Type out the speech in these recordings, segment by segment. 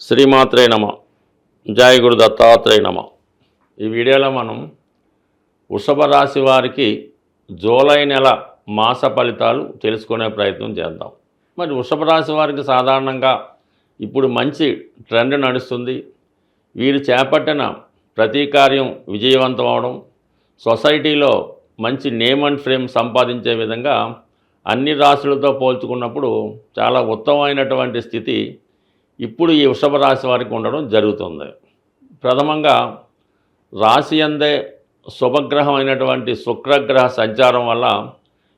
శ్రీమాత్రే నమ. జయ గురు దత్తాత్రేయ నమ. ఈ వీడియోలో మనం వృషభ రాశి వారికి జూలై నెల మాస ఫలితాలు తెలుసుకునే ప్రయత్నం చేద్దాం. మరి వృషభ రాశి వారికి సాధారణంగా ఇప్పుడు మంచి ట్రెండ్ నడుస్తుంది. వీరు చేపట్టిన ప్రతి కార్యం విజయవంతం అవడం సొసైటీలో మంచి నేమ్ అండ్ ఫ్రేమ్ సంపాదించే విధంగా అన్ని రాశులతో పోల్చుకున్నప్పుడు చాలా ఉత్తమమైనటువంటి స్థితి ఇప్పుడు ఈ వృషభ రాశి వారికి ఉండడం జరుగుతుంది. ప్రథమంగా రాశి అందే శుభగ్రహం అయినటువంటి శుక్రగ్రహ సంచారం వల్ల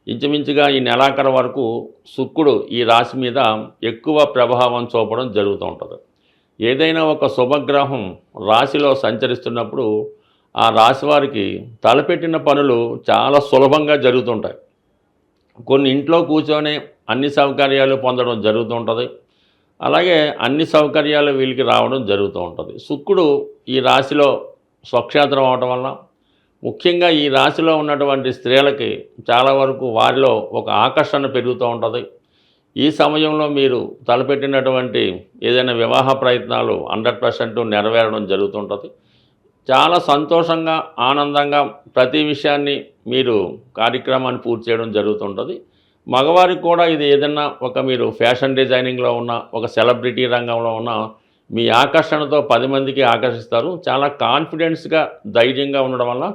ఇంచుమించుగా ఈ నెలాఖర వరకు శుక్రుడు ఈ రాశి మీద ఎక్కువ ప్రభావం చూపడం జరుగుతూ ఉంటుంది. ఏదైనా ఒక శుభగ్రహం రాశిలో సంచరిస్తున్నప్పుడు ఆ రాశి వారికి తలపెట్టిన పనులు చాలా సులభంగా జరుగుతుంటాయి. కొన్ని ఇంట్లో కూర్చొని అన్ని సౌకర్యాలు పొందడం జరుగుతుంటుంది అలాగే అన్ని సౌకర్యాలు వీళ్ళకి రావడం జరుగుతూ ఉంటుంది. శుక్రుడు ఈ రాశిలో స్వక్షేత్రం అవటం వల్ల ముఖ్యంగా ఈ రాశిలో ఉన్నటువంటి స్త్రీలకి చాలా వరకు వారిలో ఒక ఆకర్షణ పెరుగుతూ ఉంటుంది. ఈ సమయంలో మీరు తలపెట్టినటువంటి ఏదైనా వివాహ ప్రయత్నాలు హండ్రెడ్ పర్సెంట్ నెరవేరడం జరుగుతుంటుంది. చాలా సంతోషంగా ఆనందంగా ప్రతి విషయాన్ని మీరు కార్యక్రమాన్ని పూర్తి చేయడం జరుగుతుంటుంది. మగవారికి కూడా ఇది ఏదన్నా ఒక మీరు ఫ్యాషన్ డిజైనింగ్లో ఉన్న ఒక సెలబ్రిటీ రంగంలో ఉన్న మీ ఆకర్షణతో పది మందికి ఆకర్షిస్తారు. చాలా కాన్ఫిడెన్స్గా ధైర్యంగా ఉండడం వల్ల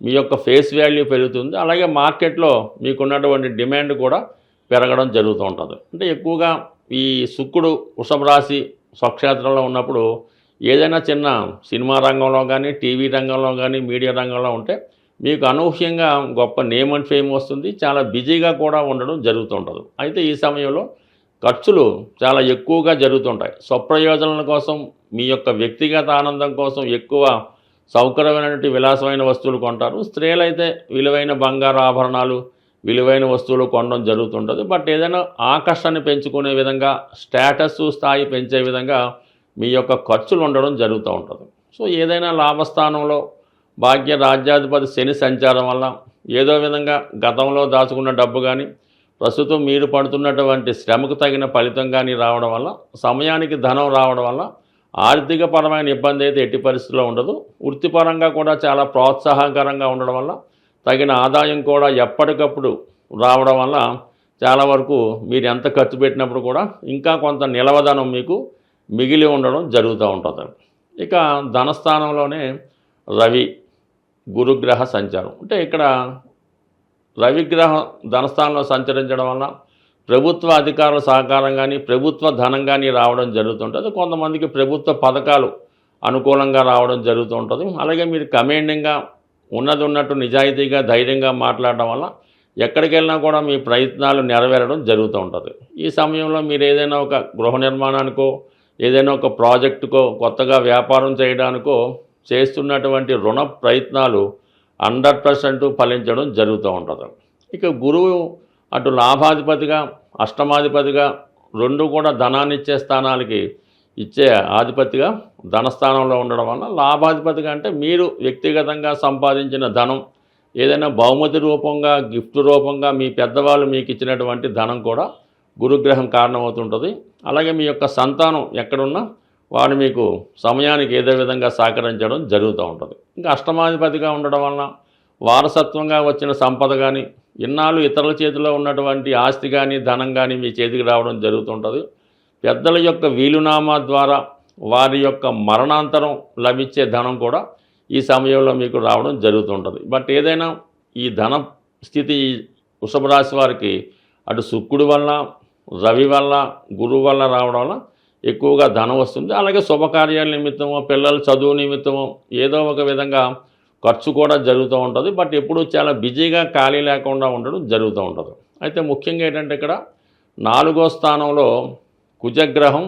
మీ యొక్క ఫేస్ వాల్యూ పెరుగుతుంది. అలాగే మార్కెట్లో మీకున్నటువంటి డిమాండ్ కూడా పెరగడం జరుగుతూ ఉంటుంది. అంటే ఎక్కువగా ఈ శుక్రుడు వృషభ రాశి స్వక్షేత్రంలో ఉన్నప్పుడు ఏదైనా చిన్న సినిమా రంగంలో కానీ టీవీ రంగంలో కానీ మీడియా రంగంలో ఉంటే మీకు అనూహ్యంగా గొప్ప నేమ్ అండ్ ఫేమ్ వస్తుంది చాలా బిజీగా కూడా ఉండడం జరుగుతుంటుంది అయితే ఈ సమయంలో ఖర్చులు చాలా ఎక్కువగా జరుగుతుంటాయి. స్వప్రయోజనాల కోసం మీ యొక్క వ్యక్తిగత ఆనందం కోసం ఎక్కువ సౌకర్యమైనటువంటి విలాసమైన వస్తువులు కొంటారు. స్త్రీలైతే విలువైన బంగారు ఆభరణాలు విలువైన వస్తువులు కొనడం జరుగుతుంటుంది. బట్ ఏదైనా ఆకర్షణ పెంచుకునే విధంగా స్టేటస్ స్థాయి పెంచే విధంగా మీ యొక్క ఖర్చులు ఉండడం జరుగుతూ ఉంటుంది. సో ఏదైనా లాభస్థానంలో భాగ్య రాజ్యాధిపతి శని సంచారం వల్ల ఏదో విధంగా గతంలో దాచుకున్న డబ్బు కానీ ప్రస్తుతం మీరు పడుతున్నటువంటి శ్రమకు తగిన ఫలితం కానీ రావడం వల్ల సమయానికి ధనం రావడం వల్ల ఆర్థికపరమైన ఇబ్బంది అయితే ఎట్టి పరిస్థితిలో ఉండదు. వృత్తిపరంగా కూడా చాలా ప్రోత్సాహకరంగా ఉండడం వల్ల తగిన ఆదాయం కూడా ఎప్పటికప్పుడు రావడం వల్ల చాలా వరకు మీరు ఎంత ఖర్చు పెట్టినప్పుడు కూడా ఇంకా కొంత నిలవధనం మీకు మిగిలి ఉండడం జరుగుతూ ఉంటుంది. ఇక ధనస్థానంలోనే రవి గురుగ్రహ సంచారం. అంటే ఇక్కడ రవిగ్రహం ధనస్థానంలో సంచరించడం వల్ల ప్రభుత్వ అధికారుల సహకారం కానీ ప్రభుత్వ ధనం కానీ రావడం జరుగుతుంటుంది. కొంతమందికి ప్రభుత్వ పథకాలు అనుకూలంగా రావడం జరుగుతూ ఉంటుంది అలాగే మీరు కమాండింగ్గా ఉన్నది ఉన్నట్టు నిజాయితీగా ధైర్యంగా మాట్లాడడం వల్ల ఎక్కడికి వెళ్ళినా కూడా మీ ప్రయత్నాలు నెరవేరడం జరుగుతూ ఉంటుంది ఈ సమయంలో మీరు ఏదైనా ఒక గృహ నిర్మాణానికో ఏదైనా ఒక ప్రాజెక్టుకో కొత్తగా వ్యాపారం చేయడానికో చేస్తున్నటువంటి రుణ ప్రయత్నాలు హండ్రెడ్ పర్సెంట్ ఫలించడం జరుగుతూ ఉంటుంది. ఇక గురువు అటు లాభాధిపతిగా అష్టమాధిపతిగా రెండు కూడా ధనాన్ని ఇచ్చే స్థానాలకి ఇచ్చే ఆధిపతిగా ధనస్థానంలో ఉండడం వల్ల లాభాధిపతిగా అంటే మీరు వ్యక్తిగతంగా సంపాదించిన ధనం ఏదైనా బహుమతి రూపంగా గిఫ్ట్ రూపంగా మీ పెద్దవాళ్ళు మీకు ఇచ్చినటువంటి ధనం కూడా గురుగ్రహం కారణమవుతుంటుంది. అలాగే మీ యొక్క సంతానం ఎక్కడున్నా వాడు మీకు సమయానికి ఏదో విధంగా సహకరించడం జరుగుతూ ఉంటుంది. ఇంకా అష్టమాధిపతిగా ఉండడం వలన వారసత్వంగా వచ్చిన సంపద కానీ ఇన్నాళ్ళు ఇతరుల చేతిలో ఉన్నటువంటి ఆస్తి కానీ ధనం కానీ మీ చేతికి రావడం జరుగుతుంటుంది. పెద్దల యొక్క వీలునామా ద్వారా వారి యొక్క మరణాంతరం లభించే ధనం కూడా ఈ సమయంలో మీకు రావడం జరుగుతుంటుంది. బట్ ఏదైనా ఈ ధన స్థితి వృషభ రాశి వారికి అటు శుక్రుడి వల్ల రవి వల్ల గురువు వల్ల రావడం వల్ల ఎక్కువగా ధనం వస్తుంది. అలాగే శుభకార్యాల నిమిత్తము పిల్లల చదువు నిమిత్తము ఏదో ఒక విధంగా ఖర్చు కూడా జరుగుతూ ఉంటుంది. బట్ ఎప్పుడూ చాలా బిజీగా ఖాళీ లేకుండా ఉండడం జరుగుతూ ఉంటుంది. అయితే ముఖ్యంగా ఏంటంటే ఇక్కడ నాలుగో స్థానంలో కుజగ్రహం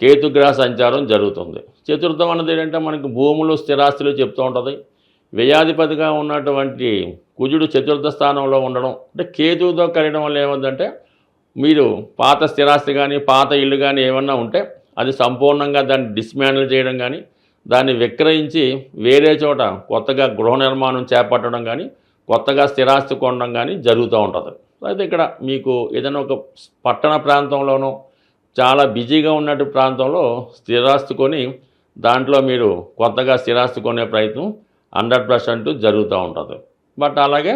కేతుగ్రహ సంచారం జరుగుతుంది. చతుర్థం అన్నది ఏంటంటే మనకి భూములు స్థిరాస్తులు చెప్తూ ఉంటుంది. వ్యయాధిపతిగా ఉన్నటువంటి కుజుడు చతుర్థ స్థానంలో ఉండడం. అంటే కేతువుతో కలియడం వల్ల ఏమందంటే మీరు పాత స్థిరాస్తి కానీ పాత ఇల్లు కానీ ఏమన్నా ఉంటే అది సంపూర్ణంగా దాన్ని డిస్మాండిల్ చేయడం కానీ దాన్ని విక్రయించి వేరే చోట కొత్తగా గృహ నిర్మాణం చేపట్టడం కానీ కొత్తగా స్థిరాస్తి కొనడం కానీ జరుగుతూ ఉంటుంది. అయితే ఇక్కడ మీకు ఏదైనా ఒక పట్టణ ప్రాంతంలోనో చాలా బిజీగా ఉన్నట్టు ప్రాంతంలో స్థిరాస్తి కొని దాంట్లో మీరు కొత్తగా స్థిరాస్తి కొనే ప్రయత్నం హండ్రెడ్ పర్సెంట్ జరుగుతూ ఉంటుంది. బట్ అలాగే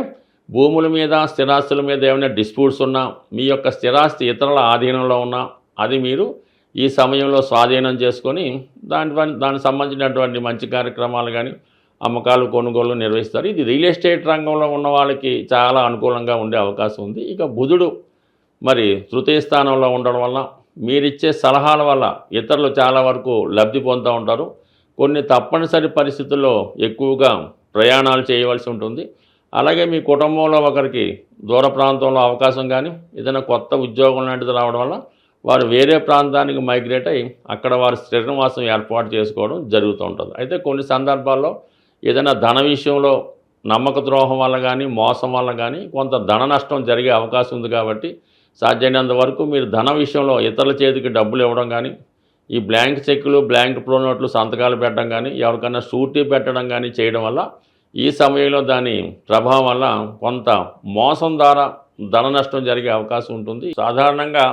భూముల మీద స్థిరాస్తుల మీద ఏమైనా డిస్ప్యూట్స్ ఉన్నా మీ యొక్క స్థిరాస్తి ఇతరుల ఆధీనంలో ఉన్నా అది మీరు ఈ సమయంలో స్వాధీనం చేసుకొని దాని దానికి సంబంధించినటువంటి మంచి కార్యక్రమాలు కానీ అమ్మకాలు కొనుగోలు నిర్వహిస్తారు. ఇది రియల్ ఎస్టేట్ రంగంలో ఉన్న వాళ్ళకి చాలా అనుకూలంగా ఉండే అవకాశం ఉంది. ఇక బుధుడు మరి తృతీయ స్థానంలో ఉండడం వల్ల మీరిచ్చే సలహాల వల్ల ఇతరులు చాలా వరకు లబ్ధి పొందుతూ ఉంటారు. కొన్ని తప్పనిసరి పరిస్థితుల్లో ఎక్కువగా ప్రయాణాలు చేయవలసి ఉంటుంది. అలాగే మీ కుటుంబంలో ఒకరికి దూర ప్రాంతంలో అవకాశం కానీ ఏదైనా కొత్త ఉద్యోగం లాంటిది రావడం వల్ల వారు వేరే ప్రాంతానికి మైగ్రేట్ అయ్యి అక్కడ వారు స్థిరనివాసం ఏర్పాటు చేసుకోవడం జరుగుతూ ఉంటుంది. అయితే కొన్ని సందర్భాల్లో ఏదైనా ధన విషయంలో నమ్మక ద్రోహం వల్ల కానీ మోసం వల్ల కానీ కొంత ధన నష్టం జరిగే అవకాశం ఉంది కాబట్టి సాధ్యమైనంత వరకు మీరు ధన విషయంలో ఇతరుల చేతికి డబ్బులు ఇవ్వడం కానీ ఈ బ్లాంక్ చెక్కులు బ్లాంక్ ప్రోనోట్లు సంతకాలు పెట్టడం కానీ ఎవరికైనా షూటీ పెట్టడం కానీ చేయడం వల్ల ఈ సమయంలో దాని ప్రభావం వల్ల కొంత మోసం ద్వారా ధన నష్టం జరిగే అవకాశం ఉంటుంది. సాధారణంగా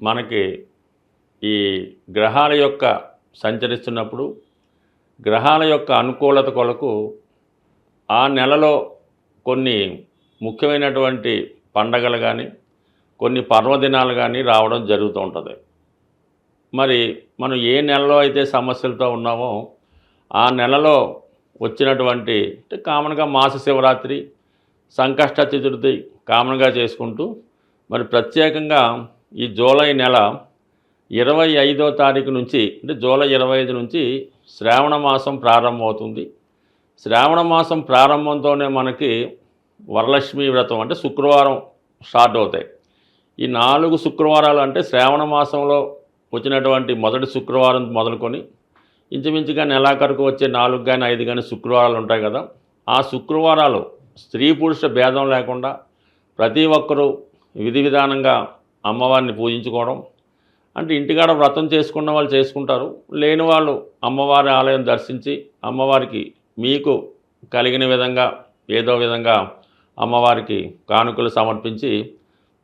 మనకి ఈ గ్రహాల యొక్క సంచరిస్తున్నప్పుడు గ్రహాల యొక్క అనుకూలత కొరకు ఆ నెలలో కొన్ని ముఖ్యమైనటువంటి పండగలు కానీ కొన్ని పర్వదినాలు కానీ రావడం జరుగుతూ ఉంటుంది. మరి మనం ఏ నెలలో అయితే సమస్యలతో ఉన్నామో ఆ నెలలో వచ్చినటువంటి అంటే కామన్గా మాస శివరాత్రి సంకష్ట చతుర్థి కామన్గా చేసుకుంటూ మరి ప్రత్యేకంగా ఈ జూలై నెల ఇరవై ఐదో తారీఖు నుంచి అంటే జూలై ఇరవై ఐదు నుంచి శ్రావణ మాసం ప్రారంభమవుతుంది. శ్రావణ మాసం ప్రారంభంతోనే మనకి వరలక్ష్మి వ్రతం అంటే శుక్రవారం స్టార్ట్ అవుతాయి. ఈ నాలుగు శుక్రవారాలు అంటే శ్రావణ మాసంలో వచ్చినటువంటి మొదటి శుక్రవారం మొదలుకొని ఇంచుమించుగా నెలాఖరుకు వచ్చే నాలుగు కానీ ఐదు కానీ శుక్రవారాలు ఉంటాయి కదా ఆ శుక్రవారాలు స్త్రీ పురుష భేదం లేకుండా ప్రతి ఒక్కరూ విధి విధానంగా అమ్మవారిని పూజించుకోవడం. అంటే ఇంటికాడ వ్రతం చేసుకున్న వాళ్ళు చేసుకుంటారు. లేని వాళ్ళు అమ్మవారి ఆలయం దర్శించి అమ్మవారికి మీకు కలిగిన విధంగా ఏదో విధంగా అమ్మవారికి కానుకలు సమర్పించి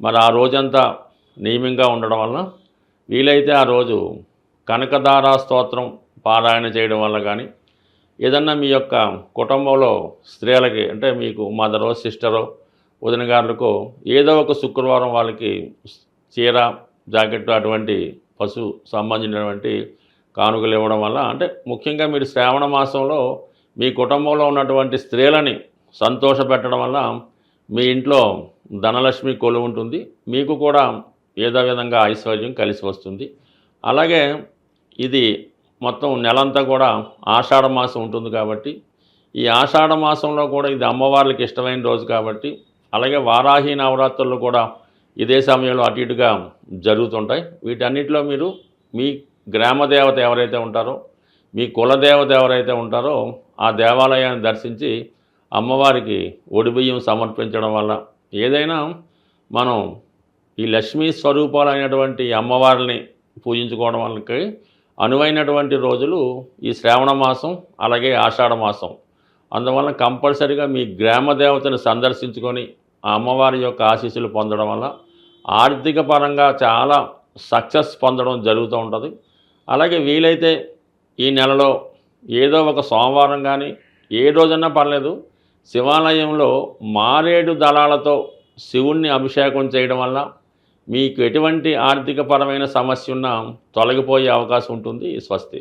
మరి ఆ రోజంతా నియమంగా ఉండడం వలన వీలైతే ఆ రోజు కనకదారా స్తోత్రం పారాయణ చేయడం వల్ల కానీ ఏదన్నా మీ యొక్క కుటుంబంలో స్త్రీలకి అంటే మీకు మదరో సిస్టరో వదినగారులకు ఏదో ఒక శుక్రవారం వాళ్ళకి చీర జాకెట్ అటువంటి పశు సంబంధించినటువంటి కానుకలు ఇవ్వడం వల్ల అంటే ముఖ్యంగా మీరు శ్రావణ మాసంలో మీ కుటుంబంలో ఉన్నటువంటి స్త్రీలని సంతోషపెట్టడం వల్ల మీ ఇంట్లో ధనలక్ష్మి కొలు ఉంటుంది. మీకు కూడా ఏదో విధంగా ఐశ్వర్యం కలిసి వస్తుంది. అలాగే ఇది మొత్తం నెలంతా కూడా ఆషాఢ మాసం ఉంటుంది కాబట్టి ఈ ఆషాఢ మాసంలో కూడా ఇది అమ్మవార్లకి ఇష్టమైన రోజు కాబట్టి అలాగే వారాహి నవరాత్రులు కూడా ఇదే సమయంలో అటు ఇటుగా జరుగుతుంటాయి. వీటన్నిటిలో మీరు మీ గ్రామ దేవత ఎవరైతే ఉంటారో మీ కులదేవత ఎవరైతే ఉంటారో ఆ దేవాలయాన్ని దర్శించి అమ్మవారికి ఒడిబియ్యం సమర్పించడం వల్ల ఏదైనా మనం ఈ లక్ష్మీ స్వరూపాలైనటువంటి అమ్మవారిని పూజించుకోవడం వల్లకి అనువైనటువంటి రోజులు ఈ శ్రావణ మాసం అలాగే ఆషాఢ మాసం. అందువల్ల కంపల్సరిగా మీ గ్రామ దేవతను సందర్శించుకొని ఆ అమ్మవారి యొక్క ఆశీస్సులు పొందడం వల్ల ఆర్థిక పరంగా చాలా సక్సెస్ పొందడం జరుగుతూ ఉంటుంది. అలాగే వీలైతే ఈ నెలలో ఏదో ఒక సోమవారం కానీ ఏ రోజన్నా పర్లేదు శివాలయంలో మారేడు దళాలతో శివుణ్ణి అభిషేకం చేయడం వల్ల మీకు ఎటువంటి ఆర్థికపరమైన సమస్య ఉన్నా తొలగిపోయే అవకాశం ఉంటుంది స్వస్తి.